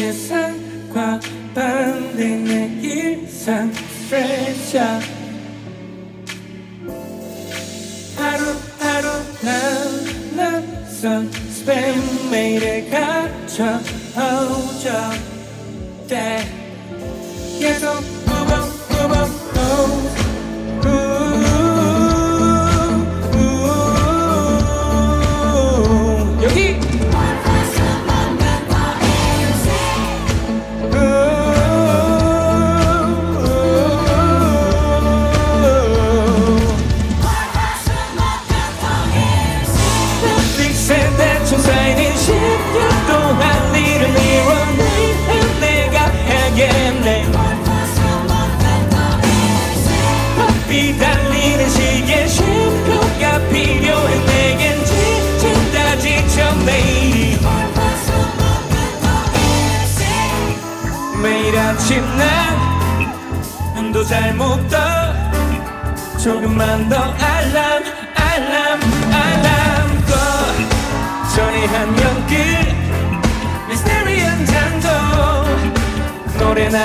예상과 반대 내 일상 스트레스야 하루하루 난 낯선 스팸 메일에 갇혀 오죠 때 아침 난 눈도 잘 못 떠 조금만 더 알람 알람 알람 꺼 한명 끝 미스테리한 잔도 노래나